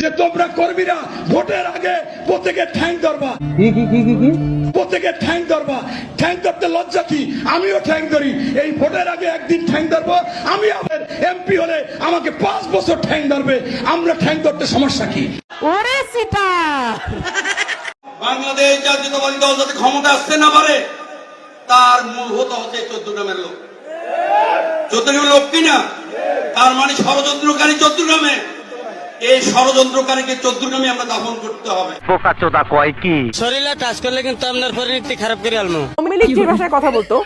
যে তোমরা কর্মীরা ভোটের আগে প্রত্যেকে ঠ্যাং ধরবা। কি কি কি কি কি প্রত্যেকে ঠ্যাং ধরবা। ঠ্যাং ধরতে লজ্জা কি? আমিও ঠ্যাং ধরি। এই ভোটের আগে একদিন ঠ্যাং ধরবো। আমি আমার এমপি হলে আমাকে পাঁচ বছর ঠ্যাং ধরবে। আমরা ঠ্যাং ধরতে সমস্যা কি? ওরে সিটা বাংলাদেশ জাতীয়তাবাদী দল যাতে ক্ষমতা আসতে না পারে তার মূল হতে হচ্ছে চোদ্দ গ্রামের লোক। চোদ্দ গ্রামের লোক কিনা তার মানে ষড়যন্ত্রকারী চোদ্দ গ্রামে এই ষড়যন্ত্রকারীকে চোদ্দ গ্রামে আমরা দাফন করতে হবে। শরীরে টাচ করলে কিন্তু আপনার পরিণতি খারাপ করে আলমু। আওয়ামী লীগ যে ভাষায় কথা বলতো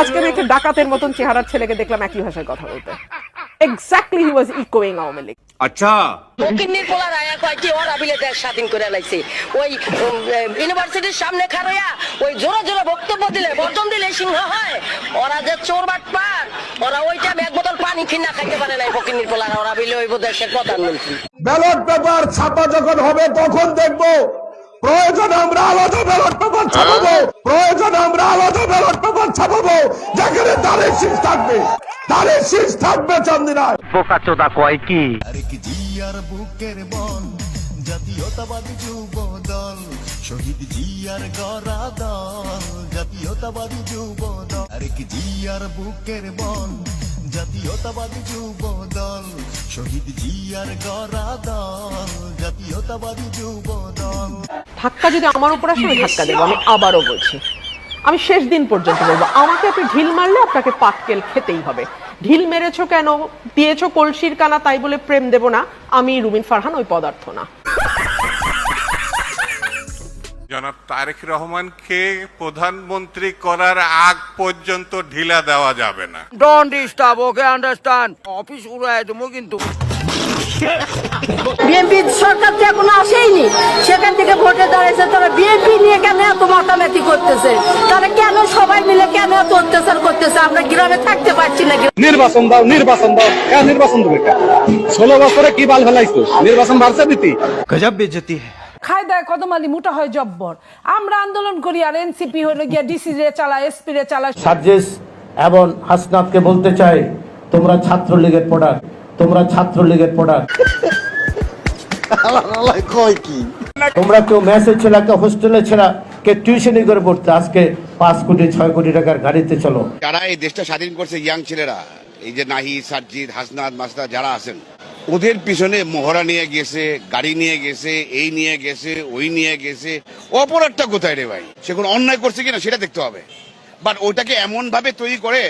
আজকে আমি একটা ডাকাতের মতন চেহারার ছেলেকে দেখলাম একই ভাষায় কথা বলতে। এক্স্যাক্টলি হি ওয়াজ ইকোয়িং আওয়ামী লীগ। ফকিন্নির পোলার আয়া কয় কি ওরা বিলে দেশ স্বাধীন করে লাইছে। ওই ইউনিভার্সিটির সামনে খারইয়া ওই জোরে জোরে বক্তব্য দিলে বর্জন দিলে সিংহ হয়। ওরা যে চোর বাট পার ওরা ওইটা এক বোতল পানি কিনা খাইতে পারে নাই ফকিন্নির পোলার। ওরা বিলে ওই দেশের প্রধানমন্ত্রী। ব্যালট পেপার ছাপা যখন হবে তখন দেখব প্রয়োজনে আমরা আলাদা ব্যালট পেপার ছাপাবো প্রয়োজনে আমরা আলাদা ব্যালট পেপার ছাপাবো। যেখানে দাঁড়ের শীষ থাকবে দাঁড়ের শীষ থাকবে চান্দিনায়। আরেক জিয়ার বুকের বল জাতীয়তাবাদী যুব দল শহীদ জিয়ার গড়া দল জাতীয়তাবাদী যুব দল আরেক জিয়ার বুকের বল জাতীয়তাবাদী যুব দল শহীদ জিয়ার গড়া দল, জাতীয়তাবাদী যুব দল ধাক্কা যদি আমার উপর আসে, আমি ধাক্কা দেবো, আমি আবারও বলছি। আমি শেষ দিন পর্যন্ত বলব, আমাকে আপনি ঢিল মারলে আপনাকে পাটকেল খেতেই হবে। ঢিল মেরেছো কেন? দিয়েছ কলসির কানা, তাই বলে প্রেম দেব না। আমি রুমিন ফারহান, ওই পদার্থ না। জনাব তারেক রহমানকে প্রধানমন্ত্রী করার আগ পর্যন্ত ঢিলা দেওয়া যাবে না। Don't disturb okay understand office উড়াই দেবো কিন্তু। বিএনপি সরকার তো এখনও আসেইনি। সেখান থেকে ভোটে দাঁড়িয়েছে তারা বিএনপি নিয়ে কেন এত মাতামাতি করতেছে? তারা কেন সবাই মিলে কেন এত অত্যাচার করতেছে? আমরা গ্রামে থাকতে পারছি না। নির্বাচন দাও নির্বাচন দাও। হ্যাঁ নির্বাচন দেবে ষোলো বছরে কি বাল ফেলাইছো নির্বাচন বাড়ছে দিতি খায় দায় কদমালি মোটা হয় জব্বর। আমরা আন্দোলন করি আর এনসিপি হলো গিয়া ডিসি রে চালা এসপি রে চালা সার্জিস এবং হাসনাতকে বলতে চাই তোমরা ছাত্রলীগের প্রোডাক্ট তোমরা ছাত্রলীগের প্রোডাক্ট তোমরা কেউ মেসেজ ছেড়া কেউ হোস্টেলে ছেড়া কে টিউশনি করে পড়তে আজকে পাঁচ কোটি ছয় কোটি টাকার গাড়িতে চলো। যারা এই দেশটা স্বাধীন করছে ইয়াং ছেলেরা এই যে নাহি সাজ্জিদ হাসনাদ মাসনাদ যারা আছেন ওদের পিছনে মোহরা নিয়ে গেছে গাড়ি নিয়ে গেছে এই নিয়ে গেছে ওই নিয়ে গেছে। অপরাধটা কোথায় রে ভাই? সে কোনো অন্যায় করছে কিনা সেটা দেখতে হবে। বাট ওটাকে এমন ভাবে তৈরি করে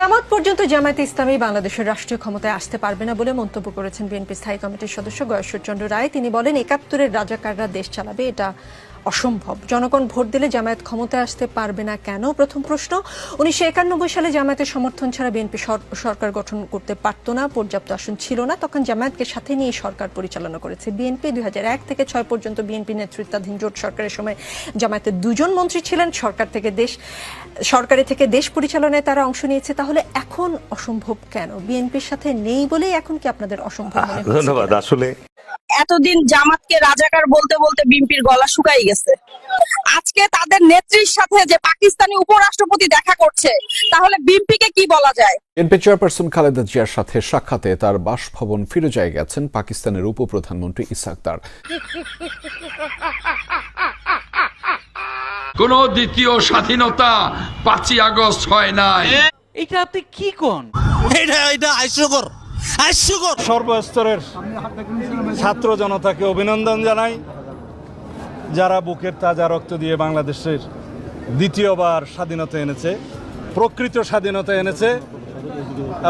জামাত পর্যন্ত জামায়াতে ইসলামী বাংলাদেশের রাষ্ট্রীয় ক্ষমতায় আসতে পারবে না বলে মন্তব্য করেছেন বিএনপি স্থায়ী কমিটির সদস্য গয়েশ্বরচন্দ্র রায়। তিনি বলেন একাত্তরের রাজাকাররা দেশ চালাবে এটা অসম্ভব। জনগণ ভোট দিলে জামায়াত ক্ষমতায় আসতে পারবে না কেন? প্রথম প্রশ্ন উনিশশো একানব্বই সালে জামায়াতের সমর্থন ছাড়া বিএনপি সরকার গঠন করতে পারত না পর্যাপ্ত আসন ছিল না। তখন জামায়াতকে সাথে নিয়ে সরকার পরিচালনা করেছে বিএনপি। দুই হাজার এক থেকে ছয় পর্যন্ত বিএনপি নেতৃত্বাধীন জোট সরকারের সময় জামায়াতের দুজন মন্ত্রী ছিলেন। সরকার থেকে দেশ সরকারি থেকে দেশ পরিচালনায় তারা অংশ নিয়েছে। তাহলে এখন অসম্ভব কেন? বিএনপির সাথে নেই বলেই এখন কি আপনাদের অসম্ভব ধন্যবাদ। আসলে এতদিন জামাতকে রাজাকার বলতে বলতে বিএনপির গলা শুকাই গেছে। আজকে তাদের নেত্রীর সাথে যে পাকিস্তানি উপরাষ্ট্রপতি দেখা করছে তাহলে বিএনপিকে কি বলা যায়? বিএনপি চেয়ারপারসন খালেদা জিয়ার সাথে সাক্ষাতে তার বাসভবন ফিরোজায় গেছেন পাকিস্তানের উপপ্রধানমন্ত্রী ইসাকদার কোন দ্বিতীয় স্বাধীনতা পাঁচই আগস্ট হয় নাই। এটা আপনি কি কোন? এটা এটা হাস্যকর সর্বস্তরের ছাত্র জনতাকে অভিনন্দন জানাই যারা বুকের তাজা রক্ত দিয়ে বাংলাদেশের দ্বিতীয়বার স্বাধীনতা এনেছে প্রকৃত স্বাধীনতা এনেছে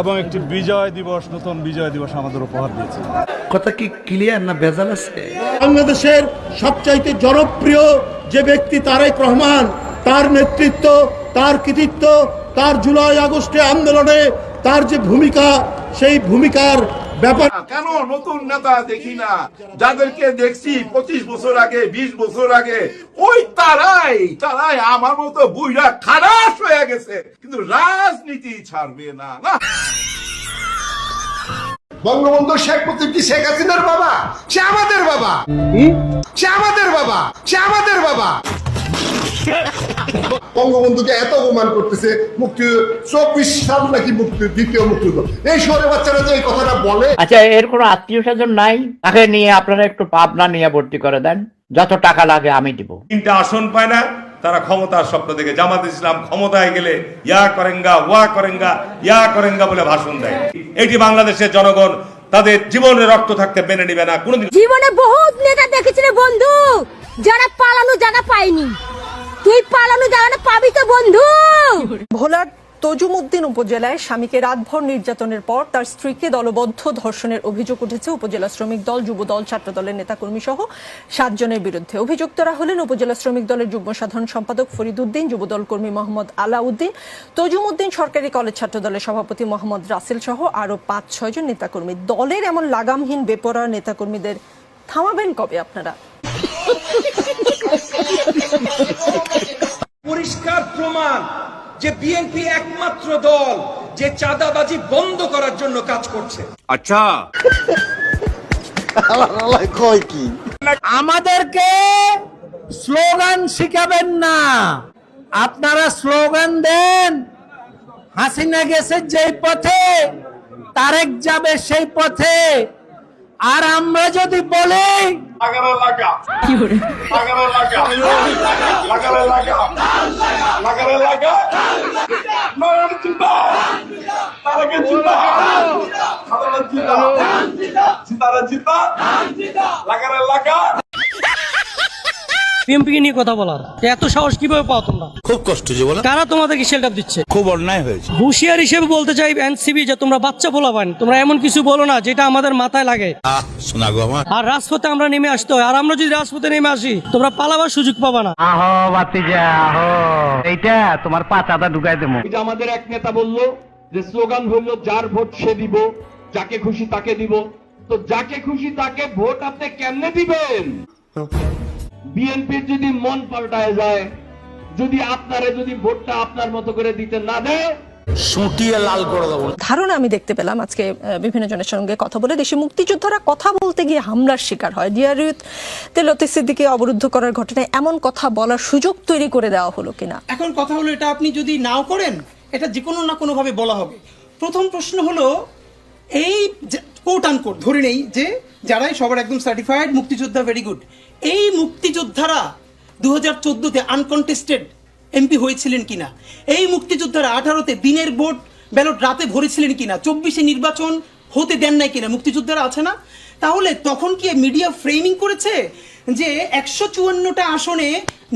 এবং একটি বিজয় দিবস নতুন বিজয় দিবস আমাদের উপহার দিয়েছে। কথা কি ক্লিয়ার না ভেজাল আছে? বাংলাদেশের সবচাইতে জনপ্রিয় যে ব্যক্তি তারেক রহমান তার নেতৃত্ব তার কৃতিত্ব তার জুলাই আগস্টে আন্দোলনে তার যে ভূমিকা সেই ভূমিকার ব্যাপার কেন নতুন নেতা দেখি না? যাদেরকে দেখছি পঁচিশ বছর আগে বিশ বছর আগে ওই তারাই তারাই আমার মতো বুইরা খারাপ হয়ে গেছে। কিন্তু রাজনীতি ছাড়বে না না? বঙ্গবন্ধু শেখ মুজিবজি শেখ হাসিনার বাবা? সে আমাদের বাবা। সে আমাদের বাবা। সে আমাদের বাবা। বঙ্গবন্ধুকে এত অপমান করতেছে মুক্তি চব্বিশ সাল নাকি মুক্তি দ্বিতীয় মুক্তিযুদ্ধ। এই শহরে বাচ্চারা যে এই কথাটা বলে আচ্ছা এর কোনো আত্মীয় স্বজন নাই? তাকে নিয়ে আপনারা একটু পাবনা নিয়ে ভর্তি করে দেন। যত টাকা লাগে আমি দিব। তিনটা আসন পায় না তারা ক্ষমতার স্বপ্ন দেখে। জামাত ইসলাম ক্ষমতায় গেলে ইয়া করেঙ্গা ওয়া করেঙ্গা ইয়া করেঙ্গা বলে ভাষণ দেয়। এটি বাংলাদেশের জনগণ তাদের জীবনে রক্ত থাকতে মেনে নিবে না। কোনোদিন জীবনে বহুত নেতা দেখেছিলে বন্ধু যারা পালানো জায়গা পায়নি। তুই পালানো জায়গাটা পাবি তো বন্ধু। ভোলার তজুমুদ্দিন উপজেলায় স্বামীকে রাতভর নির্যাতনের পর তার স্ত্রীকে দলবদ্ধ ধর্ষণের অভিযোগ উঠেছে। উপজেলা শ্রমিক দল, যুব দল, ছাত্র দলের নেতাকর্মী সহ সাতজনের বিরুদ্ধে। অভিযুক্তরা হলেন উপজেলা শ্রমিক দলের যুগ্ম সাধারণ সম্পাদক ফরিদুদ্দিন যুবদল কর্মী মোহাম্মদ আলাউদ্দিন, তজুমুদ্দিন সরকারি কলেজ ছাত্র দলের সভাপতি মোহাম্মদ রাসেল সহ আরও পাঁচ ছয়জন নেতাকর্মী। দলের এমন লাগামহীন বেপরোয়া নেতাকর্মীদের থামাবেন কবে আপনারা? পরিষ্কার প্রমাণ যে বিএনপি একমাত্র দল যে চাঁদাবাজি বন্ধ করার জন্য কাজ করছে। আচ্ছা। কি? আমাদেরকে স্লোগান শিখাবেন না। আপনারা স্লোগান দেন হাসিনা গেছে যেই পথে তারেক যাবে সেই পথে। আর আমরা যদি বলি লাগালে লাগা লাগালে লাগা লাগালে লাগা লাগালে লাগা বিএমপিকে নিয়ে কথা বলার? এত সাহস কীভাবে পাও তোমরা? খুব কষ্ট যে বলা। কারা তোমাদেরকে শেল্টার দিচ্ছে? খুব অন্যায় হয়েছে। হুঁশিয়ার হিসেবে বলতে চাই এনসিবি যে তোমরা বাচ্চা তোমরা এমন কিছু বলো না যেটা আমাদের মাথায় লাগে। শোনা গো আমার। আর রাজপথে আমরা নেমে আসতে হয়। আর আমরা যদি রাজপথে নেমে আসি তোমরা পালাবার সুযোগ পাবা না। আহো বাতিজা আহো। এইটা তোমার পাতাটা ঢুকাই দেবো। যে আমাদের এক নেতা বলল যে স্লোগান হইল যার ভোট সে দিব যাকে খুশি তাকে দিব। তো যাকে খুশি তাকে ভোট আপনি কেমনে দিবেন? বিএনপির যদি মন পাল্টায় যায় যদি আপনারে যদি ভোটটা আপনার মতো করে দিতে না দেয় সুটিয়ে লাল করে দেবো। ধারণা আমি দেখতে পেলাম আজকে বিভিন্ন জনের সঙ্গে কথা বলে। দেশে মুক্তিযোদ্ধারা কথা বলতে গিয়ে হামলার শিকার হয়। ডিআরইউতে লতি সিদ্দিকে অবরুদ্ধ করার ঘটনায় এমন কথা বলার সুযোগ তৈরি করে দেওয়া হলো কিনা? এখন কথা হলো এটা আপনি যদি নাও করেন এটা যে কোনো না কোনোভাবে বলা হবে। প্রথম প্রশ্ন হলো এই কোট আনকোট ধরে নেই যে যারাই সবার একদম সার্টিফাইড মুক্তিযোদ্ধা ভেরি গুড এই মুক্তিযোদ্ধারা দু হাজার চোদ্দোতে আনকন্টেস্টেড এমপি হয়েছিলেন কিনা? এই মুক্তিযোদ্ধারা আঠারোতে দিনের ভোট ব্যালট রাতে ভরেছিলেন কিনা? চব্বিশে নির্বাচন হতে দেন নাই কিনা? মুক্তিযোদ্ধারা আছে না? তাহলে তখন কি মিডিয়া ফ্রেমিং করেছে যে একশো চুয়ান্নটা আসনে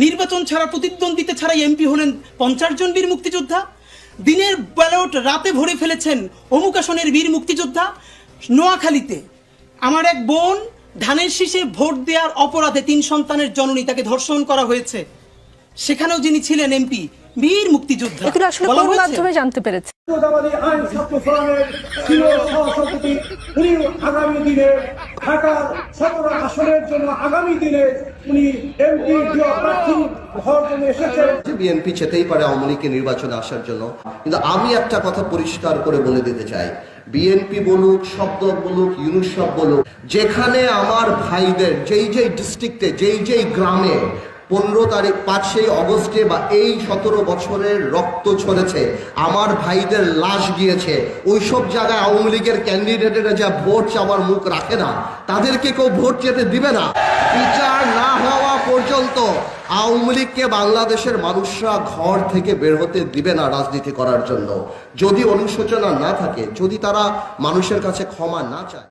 নির্বাচন ছাড়া, প্রতিদ্বন্দ্বিতা ছাড়া এমপি হলেন পঞ্চাশ জন বীর মুক্তিযোদ্ধা? দিনের ব্যালট রাতে ভরে ফেলেছেন অমুক আসনের বীর মুক্তিযোদ্ধা? নোয়াখালীতে। আমার এক বোন ধানের শীষে ভোট দেওয়ার অপরাধে তিন সন্তানের জননী তাকে ধর্ষণ করা হয়েছে। সেখানেও যিনি ছিলেন এমপি বীর মুক্তিযোদ্ধা। এগুলো আসলে কোন মাধ্যমে জানতে পেরেছে? আইন ছাত্র ফোরামের প্রিয় উনি আগামী দিনে ঢাকার সতেরো আসনের জন্য আগামী দিনে উনি এমপি প্রার্থী হওয়ার জন্য এসেছেন। বিএনপি চেতেই পারে আওয়ামী লীগকে নির্বাচনে আসার জন্য কিন্তু আমি একটা কথা পরিষ্কার করে বলে দিতে চাই। বিএনপি বলুক, শব্দ বলুক ইউনুসব বলুক, যেখানে আমার ভাইদের, যেই যেই ডিস্ট্রিক্টে যেই যেই গ্রামে পনেরো তারিখ, পাঁচই অগস্টে বা এই সতেরো বছরের রক্ত ছড়েছে আমার ভাইদের লাশ গিয়েছে, ওইসব জায়গায় আওয়ামী লীগের ক্যান্ডিডেটেরা যা ভোট চাওয়ার মুখ রাখে না, তাদেরকে কেউ ভোট যেতে দিবে না। বিচার না হওয়া পর্যন্ত আওয়ামী লীগকে বাংলাদেশের মানুষরা ঘর থেকে বের হতে দিবে না রাজনীতি করার জন্য। যদি অনুশোচনা না থাকে, যদি তারা মানুষের কাছে ক্ষমা না চায়